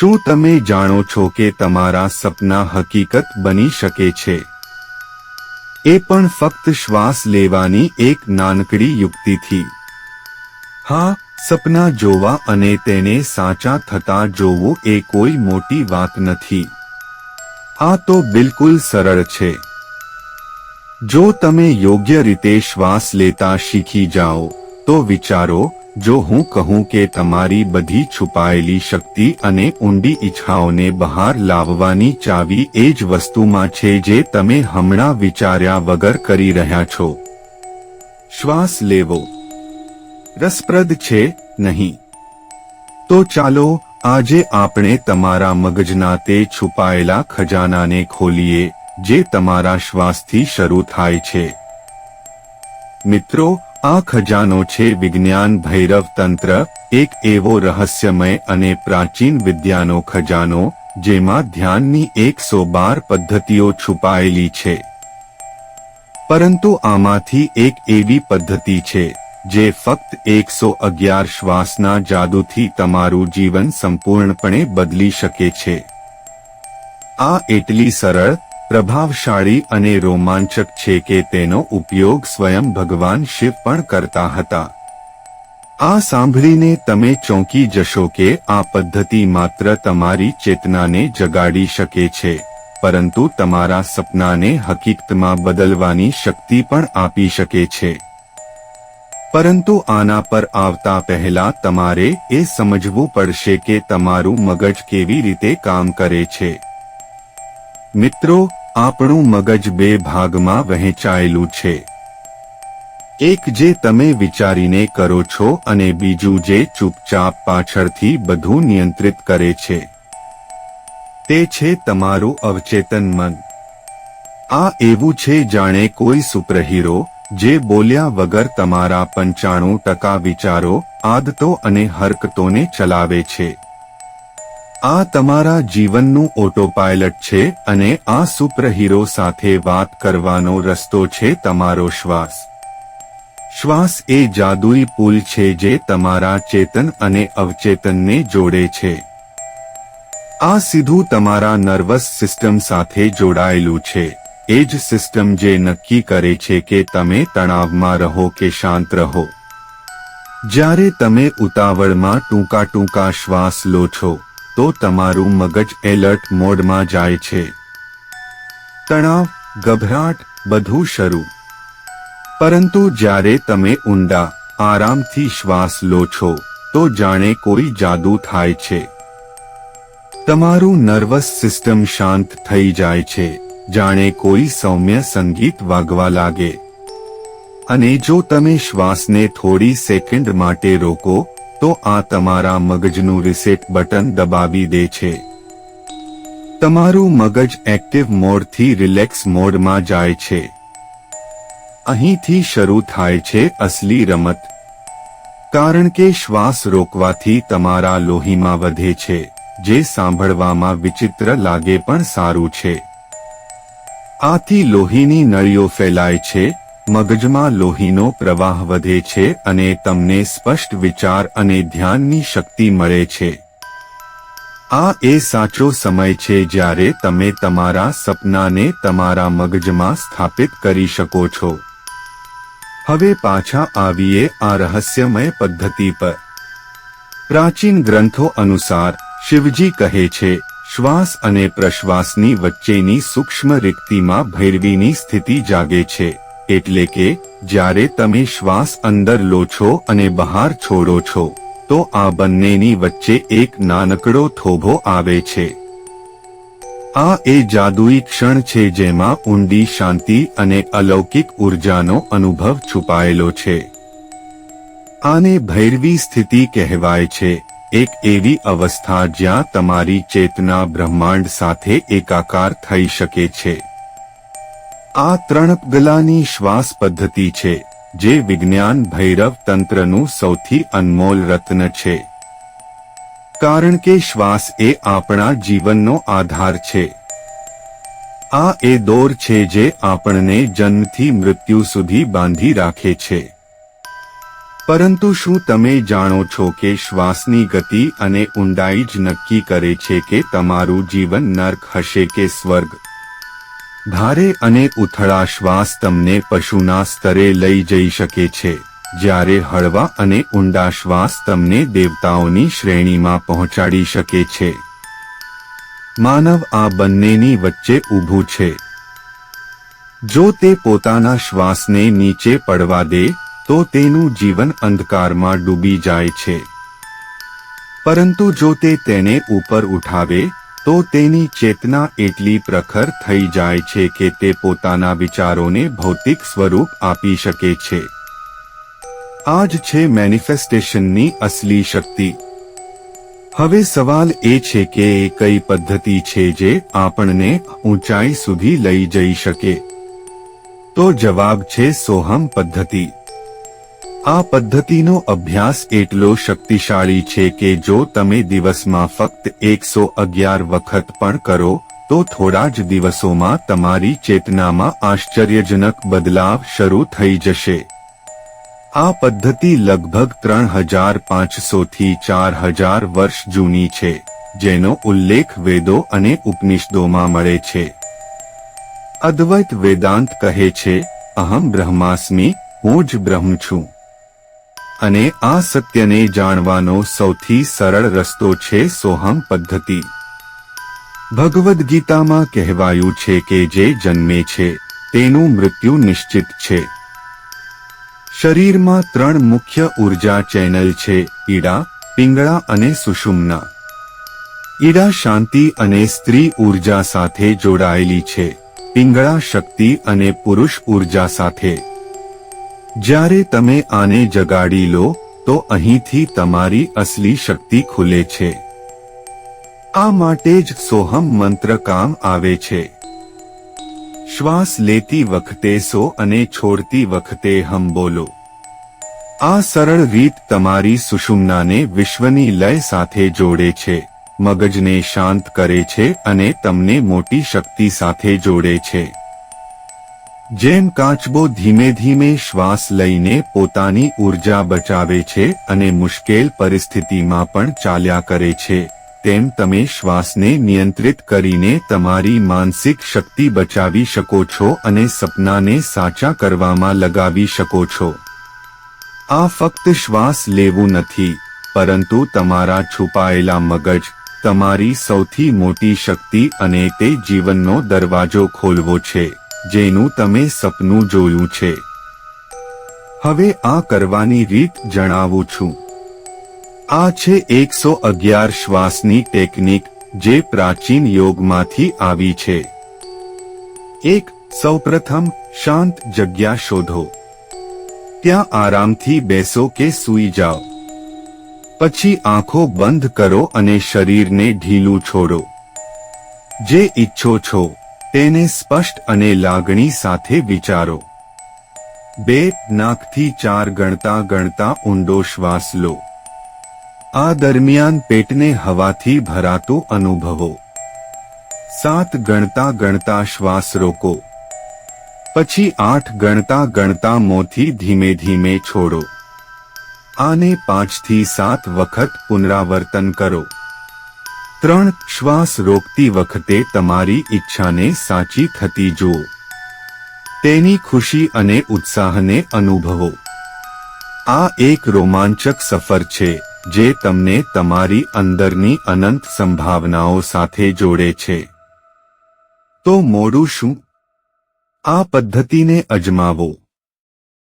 શું તમે જાણો છો કે તમારા સપના હકીકત બની શકે છે? એ પણ ફક્ત શ્વાસ લેવાની એક નાનકડી યુક્તિથી. હા, સપના જોવા અને તેને સાચા થતા જોવું એ કોઈ મોટી વાત નથી. આ તો બિલકુલ સરળ છે. જો તમે યોગ્ય રીતે શ્વાસ લેતા શીખી જાઓ તો વિચારો, જો હું કહું કે તમારી બધી છુપાયેલી શક્તિ અને ઊંડી ઈચ્છાઓને બહાર લાવવાની ચાવી એ જ વસ્તુમાં છે જે તમે હમણાં વિચાર્યા વગર કરી રહ્યા છો. શ્વાસ લેવો. રસપ્રદ છે નહીં. તો ચાલો, આજે આપણે તમારા મગજના તે છુપાયેલા ખજાનાને ખોલીએ, જે તમારા શ્વાસથી શરૂ થાય છે. મિત્રો આ ખજાનો છે વિજ્ઞાન ભૈરવ તંત્ર, એક એવો રહસ્યમય અને પ્રાચીન વિદ્યાનો ખજાનો, જેમાં ધ્યાનની એકસો બાર પદ્ધતિઓ છુપાયેલી છે. પરંતુ આમાંથી એક એવી પદ્ધતિ છે, જે ફક્ત એકસો અગિયાર શ્વાસના જાદુથી તમારું જીવન સંપૂર્ણપણે બદલી શકે છે. આ એટલી સરળ પ્રભાવશાળી અને રોમાંચક છે કે તેનો ઉપયોગ સ્વયં ભગવાન શિવ પણ કરતા હતા. આ સાંભળીને તમે ચોંકી જશો કે આ પદ્ધતિ માત્ર તમારી ચેતનાને જગાડી શકે છે, પરંતુ તમારા સપનાને હકીકતમાં બદલવાની શક્તિ પણ આપી શકે છે. પરંતુ આના પર આવતા પહેલા તમારે એ સમજવું પડશે કે તમારું મગજ કેવી રીતે કામ કરે છે. મિત્રો આપણું મગજ બે ભાગમાં વહેંચાયેલું છે. એક જે તમે વિચારીને કરો છો અને બીજું જે ચૂપચાપ પાછળથી બધું નિયંત્રિત કરે છે. તે છે તમારું અવચેતન મન. આ એવું છે જાણે કોઈ સુપરહીરો, જે બોલ્યા વગર તમારા પંચાણું ટકા વિચારો, આદતો અને હરકતોને ચલાવે છે. આ તમારા જીવનનું ઓટો પાયલટ છે અને આ સુપરહીરો સાથે વાત કરવાનો રસ્તો છે તમારો શ્વાસ. શ્વાસ એ જાદુઈ પુલ છે જે તમારા ચેતન અને અવચેતનને જોડે છે. આ સીધું તમારા નર્વસ સિસ્ટમ સાથે જોડાયેલું છે. એ જ સિસ્ટમ જે નક્કી કરે છે કે તમે તણાવમાં રહો કે શાંત રહો. જ્યારે તમે ઉતાવળમાં ટૂંકા ટૂંકા શ્વાસ લો છો તો તમારું મગજ એલર્ટ મોડમાં જાય છે. તણાવ, ગભરાટ બધું શરૂ. પરંતુ જ્યારે તમે ઊંડા, આરામથી શ્વાસ લો છો, તો જાણે કોઈ જાદુ થાય છે. તમારું નર્વસ સિસ્ટમ શાંત થઈ જાય છે, જાણે કોઈ સૌમ્ય સંગીત વાગવા લાગે. અને જો તમે શ્વાસને થોડી સેકન્ડ માટે રોકો તો આ તમારા મગજનું રિસેટ બટન દબાવી દે છે. તમારું મગજ એક્ટિવ મોડથી રિલેક્સ મોડમાં જાય છે. અહીંથી શરૂ થાય છે અસલી રમત. કારણ કે શ્વાસ રોકવાથી તમારા લોહીમાં વધે છે, જે સાંભળવામાં વિચિત્ર લાગે પણ સારું છે. આથી લોહીની નળીઓ ફેલાય છે મગજમાં લોહીનો પ્રવાહ વધે છે અને તમને સ્પષ્ટ વિચાર અને ધ્યાનની શક્તિ મળે છે. આ એ સાચો સમય છે જ્યારે તમે તમારા સપનાને તમારા મગજમાં સ્થાપિત કરી શકો છો. હવે પાછા આવીએ આ રહસ્યમય પદ્ધતિ પર. પ્રાચીન ગ્રંથો અનુસાર, શિવજી કહે છે, શ્વાસ અને પ્રશ્વાસની વચ્ચેની સૂક્ષ્મ રિક્તિમાં ભૈરવીની સ્થિતિ જાગે છે. એટલે કે, જ્યારે તમે શ્વાસ અંદર લો છો અને બહાર છોડો છો, તો આ બંનેની વચ્ચે એક નાનકડો થોભો આવે છે. આ એ જાદુઈ ક્ષણ છે જેમાં ઊંડી શાંતિ અને અલૌકિક ઉર્જાનો અનુભવ છુપાયેલો છે. આને ભૈરવી સ્થિતિ કહેવાય છે, એક એવી અવસ્થા જ્યાં તમારી ચેતના બ્રહ્માંડ સાથે એકાકાર થઈ શકે છે. આ ત્રણ ગલાની શ્વાસ પદ્ધતિ છે, જે વિજ્ઞાન ભૈરવ તંત્રનું સૌથી અનમોલ રત્ન છે. કારણ કે શ્વાસ એ આપણા જીવનનો આધાર છે. આ એ દોર છે જે આપણને જન્મથી મૃત્યુ સુધી બાંધી રાખે છે. પરંતુ શું તમે જાણો છો કે શ્વાસની ગતિ અને ઊંડાઈ જ નક્કી કરે છે કે તમારું જીવન નર્ક હશે કે સ્વર્ગ? ભારે અને ઉથળા શ્વાસ તમને પશુના સ્તરે લઈ જઈ શકે છે. જ્યારે હળવા અને ઊંડા શ્વાસ તમને દેવતાઓની શ્રેણીમાં પહોંચાડી શકે છે. માનવ આ બંનેની વચ્ચે ઊભું છે. જો તે પોતાના શ્વાસને નીચે પડવા દે, તો તેનું જીવન અંધકારમાં ડૂબી જાય છે. પરંતુ જો તે તેને ઉપર ઉઠાવે તો તેની ચેતના એટલી પ્રખર થઈ જાય છે કે તે પોતાના વિચારોને ભૌતિક સ્વરૂપ આપી શકે છે. આ જ છે મેનિફેસ્ટેશનની અસલી શક્તિ. હવે સવાલ એ છે કે એ કઈ પદ્ધતિ છે જે આપણને ઊંચાઈ સુધી લઈ જઈ શકે? તો જવાબ છે સોહમ પદ્ધતિ. આ પદ્ધતિનો અભ્યાસ એટલો શક્તિશાળી છે કે જો તમે દિવસમાં ફક્ત એકસો અગિયાર વખત પણ કરો, તો થોડા જ દિવસોમાં તમારી ચેતનામાં આશ્ચર્યજનક બદલાવ શરૂ થઈ જશે. આ પદ્ધતિ લગભગ ત્રણ હજાર પાંચસો થી ચાર હજાર વર્ષ જૂની છે, જેનો ઉલ્લેખ વેદો અને ઉપનિષદોમાં મળે છે. અદ્વૈત વેદાંત કહે છે, અહમ બ્રહ્માસ્મિ, હું જ બ્રહ્મ છું. અને આ સત્યને જાણવાનો સૌથી સરળ રસ્તો છે સોહમ પદ્ધતિ. ભગવદ્ ગીતામાં કહેવાયું છે કે જે જન્મે છે, તેનું મૃત્યુ નિશ્ચિત છે. શરીરમાં ત્રણ મુખ્ય ઊર્જા ચેનલ છે, ઈડા, પિંગળા અને સુષુમ્ના. ઈડા શાંતિ અને સ્ત્રી ઊર્જા સાથે જોડાયેલી છે, પિંગળા શક્તિ અને પુરુષ ઊર્જા સાથે. જ્યારે તમે આને જગાડી લો, તો અહીંથી તમારી અસલી શક્તિ ખુલે છે. આ માટે જ સોહમ મંત્ર કામ આવે છે. શ્વાસ લેતી વખતે સો અને છોડતી વખતે હમ બોલો. આ સરળ રીત તમારી સુષુમ્નાને વિશ્વની લય સાથે જોડે છે, મગજને શાંત કરે છે અને તમને મોટી શક્તિ સાથે જોડે છે. જેમ કાચબો ધીમે ધીમે શ્વાસ લઈને પોતાની ઊર્જા બચાવે છે અને મુશ્કેલ પરિસ્થિતિમાં પણ ચાલ્યા કરે છે, તેમ તમે શ્વાસને નિયંત્રિત કરીને તમારી માનસિક શક્તિ બચાવી શકો છો અને સપનાને સાચા કરવામાં લગાવી શકો છો. આ ફક્ત શ્વાસ લેવું નથી, પરંતુ તમારા છુપાયેલા મગજ, તમારી સૌથી મોટી શક્તિ અને તે જીવનનો દરવાજો ખોલવો છે. જેનું તમે સપનું જોયું છે. હવે આ કરવાની રીત જણાવું છું. આ છે એકસો અગિયાર શ્વાસની ટેકનિક જે પ્રાચીન યોગમાંથી આવી છે. એક, સૌપ્રથમ શાંત જગ્યા શોધો. ત્યાં આરામથી બેસો કે સૂઈ જાઓ. પછી આંખો બંધ કરો અને શરીરને ઢીલું છોડો. જે ઈચ્છો છો. તેને સ્પષ્ટ અને લાગણી સાથે વિચારો. બે નાકથી ચાર ગણતા ગણતા ઊંડો શ્વાસ લો. આ દરમિયાન પેટને હવાથી ભરાતું અનુભવો. સાત ગણતા ગણતા શ્વાસ રોકો. પછી આઠ ગણતા ગણતા મોંથી ધીમે ધીમે છોડો. આને પાંચથી સાત વખત પુનરાવર્તન કરો. ત્રણ શ્વાસ રોકતી વખતે તમારી ઈચ્છાને સાચી થતી જુઓ તેની ખુશી અને ઉત્સાહને અનુભવો. આ એક રોમાંચક સફર છે, જે તમને તમારી અંદરની અનંત સંભાવનાઓ સાથે જોડે છે. તો મોડું શું? આ પદ્ધતિને અજમાવો.